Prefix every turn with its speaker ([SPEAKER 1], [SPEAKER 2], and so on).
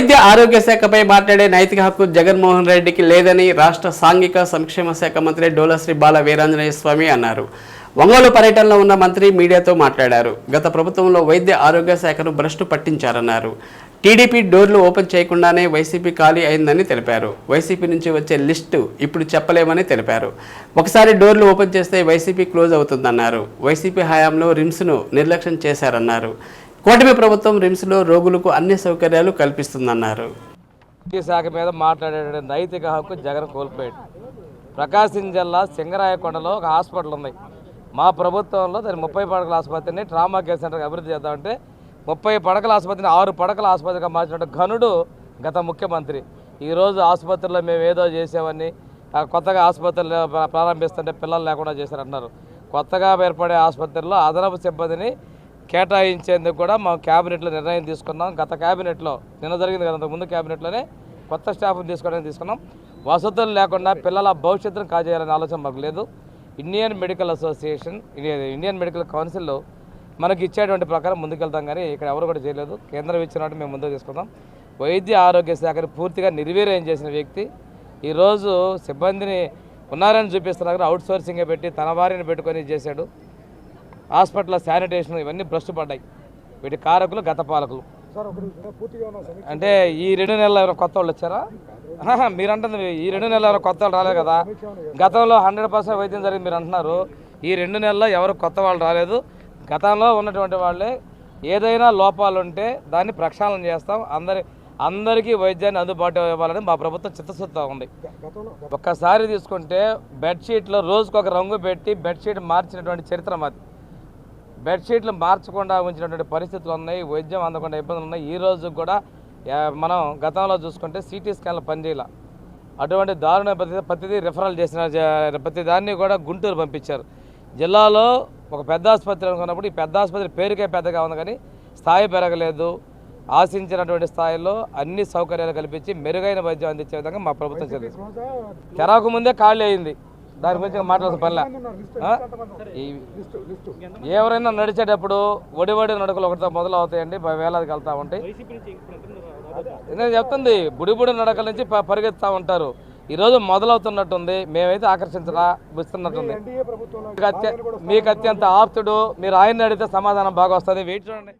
[SPEAKER 1] వైద్య ఆరోగ్య శాఖపై మాట్లాడే నైతిక హక్కు జగన్మోహన్ రెడ్డికి లేదని రాష్ట్ర సాంఘిక సంక్షేమ శాఖ మంత్రి డోలశ్రీ బాల వీరాంజనేయ స్వామి అన్నారు. ఒంగోలు పర్యటనలో ఉన్న మంత్రి మీడియాతో మాట్లాడారు. గత ప్రభుత్వంలో వైద్య ఆరోగ్య శాఖను భ్రష్టు పట్టించారన్నారు. టీడీపీ డోర్లు ఓపెన్ చేయకుండానే వైసీపీ ఖాళీ అయిందని తెలిపారు. వైసీపీ నుంచి వచ్చే లిస్టు ఇప్పుడు చెప్పలేమని తెలిపారు. ఒకసారి డోర్లు ఓపెన్ చేస్తే వైసీపీ క్లోజ్ అవుతుందన్నారు. వైసీపీ హయాంలో రిమ్స్ను నిర్లక్ష్యం చేశారన్నారు. కూటమి ప్రభుత్వం రిమ్స్లో రోగులకు అన్ని సౌకర్యాలు కల్పిస్తుందన్నారు.
[SPEAKER 2] శాఖ మీద మాట్లాడే నైతిక హక్కు జగన్ కోల్పోయాడు. ప్రకాశం జిల్లా సింగరాయకొండలో ఒక హాస్పిటల్ ఉంది. మా ప్రభుత్వంలో దాని ముప్పై పడకల ఆసుపత్రిని ట్రామా కేర్ సెంటర్కి అభివృద్ధి చేద్దామంటే ముప్పై పడకల ఆసుపత్రిని ఆరు పడకల ఆసుపత్రిగా మార్చినట్టు ఘనుడు గత ముఖ్యమంత్రి. ఈరోజు ఆసుపత్రిలో మేము ఏదో చేసామని కొత్తగా ఆసుపత్రులు ప్రారంభిస్తుంటే పిల్లలు లేకుండా చేశారన్నారు. కొత్తగా ఏర్పడే ఆసుపత్రిలో అదనపు సిబ్బందిని కేటాయించేందుకు కూడా మా క్యాబినెట్లో నిర్ణయం తీసుకున్నాం. గత క్యాబినెట్లో నిన్న జరిగింది కదా ముందు క్యాబినెట్లోనే కొత్త స్టాఫ్ని తీసుకోవడానికి తీసుకున్నాం. వసతులు లేకుండా పిల్లల భవిష్యత్తును కాజేయాలనే ఆలోచన మాకు లేదు. Indian medical association Indian Indian medical council మనకి ఇచ్చేటువంటి ప్రకారం ముందుకెళ్తాం కానీ ఇక్కడ ఎవరు కూడా చేయలేదు. కేంద్రం ఇచ్చినట్టు మేము ముందుకు తీసుకుందాం. వైద్య ఆరోగ్య శాఖని పూర్తిగా నిర్వీర్యం చేసిన వ్యక్తి. ఈరోజు సిబ్బందిని ఉన్నారని చూపిస్తున్నారు. అవుట్ సోర్సింగే పెట్టి తన వారిని పెట్టుకొని చేశాడు. హాస్పిటల్ శానిటేషన్ ఇవన్నీ భ్రష్టు పడ్డాయి. వీటి కారకులు గత పాలకులు. అంటే ఈ రెండు నెలలు ఎవరైనా కొత్త వాళ్ళు వచ్చారా? ఆహా, మీరు అంటుంది ఈ రెండు నెలలు ఎవరైనా కొత్త వాళ్ళు రాలేదు కదా. గతంలో హండ్రెడ్ పర్సెంట్ వైద్యం జరిగింది మీరు అంటున్నారు. ఈ రెండు నెలల్లో ఎవరు కొత్త వాళ్ళు రాలేదు. గతంలో ఉన్నటువంటి వాళ్ళే ఏదైనా లోపాలు ఉంటే దాన్ని ప్రక్షాళన చేస్తాం. అందరి అందరికీ వైద్యాన్ని అందుబాటులో ఇవ్వాలని మా ప్రభుత్వం చిత్తశుద్ధితో ఉంది. ఒక్కసారి తీసుకుంటే బెడ్షీట్లో రోజుకు ఒక రంగు పెట్టి బెడ్షీట్ మార్చినటువంటి చరిత్ర మాది. బెడ్షీట్లు మార్చకుండా ఉంచినటువంటి పరిస్థితులు ఉన్నాయి వైద్యం అందకుండా ఇబ్బందులు ఉన్నాయి. ఈ రోజు కూడా మనం గతంలో చూసుకుంటే సిటీ స్కాన్లు పనిచేయాల. అటువంటి దారుణ ప్రతి ప్రతిదీ రిఫరల్ చేసిన ప్రతి దాన్ని కూడా గుంటూరు పంపించారు. జిల్లాలో ఒక పెద్ద ఆసుపత్రి అనుకున్నప్పుడు ఈ పెద్ద ఆసుపత్రి పేరుకే పెద్దగా ఉంది కానీ స్థాయి పెరగలేదు. ఆశించినటువంటి స్థాయిలో అన్ని సౌకర్యాలు కల్పించి మెరుగైన వైద్యం అందించే విధంగా మా ప్రభుత్వం చర్యలు. తెరకు ముందే ఖాళీ అయింది. దాని గురించి మాట్లాడాల్సిన పనిలే? ఈ- ఎవరైనా నడిచేటప్పుడు ఒడి ఒడి నడకలు ఒకటితో మొదలు అవుతాయండి ప- వేలాదికి వెళ్తా ఉంటాయి. నేను చెప్తుంది బుడి బుడి నడకల నుంచి ప- పరిగెత్తుతా ఉంటారు. ఈరోజు మొదలవుతున్నట్టుంది మేమైతే ఆకర్షించరా ఇస్తున్నట్టుంది మీకు అత్యంత ఆప్తుడు మీరు ఆయన్ని అడిగితే సమాధానం బాగా వస్తుంది. వెయిట్ చూడండి.